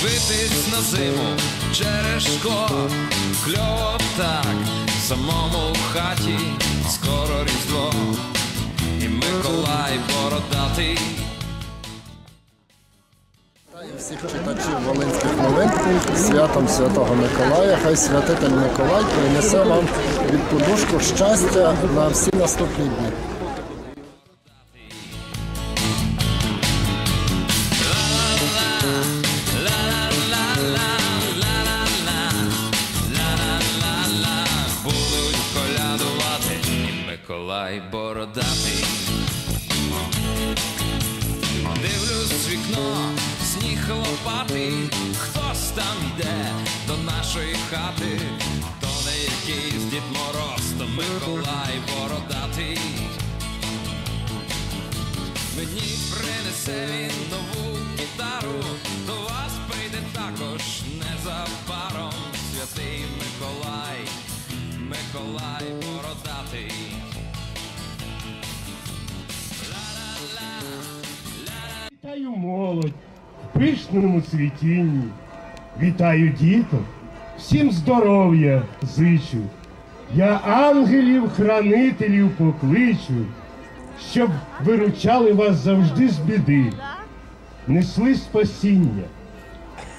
дивитись на зиму через шкло, кльово так, самому в хаті, скоро різдво, і Миколай бородатий. Всіх читачів Волинських новин святом Святого Миколая. Хай святитель Миколай принесе вам від подушку щастя на всі наступні дні. Миколай бородатий. Дивлюсь вікно, сніг лопатий, хтось там йде до нашої хати, то не якийсь Дід Мороз, то Миколай бородатий. Мені принесе він нову гітару, до вас прийде також незабаром святий Миколай, Миколай бородатий. Вітаю молодь в пишному світінні. Вітаю діток, всім здоров'я зичу. Я ангелів-хранителів покличу, щоб виручали вас завжди з біди, несли спасіння.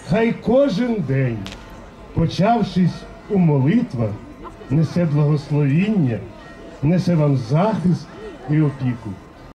Хай кожен день, почавшись у молитвах, несе благословіння, несе вам захист і опіку.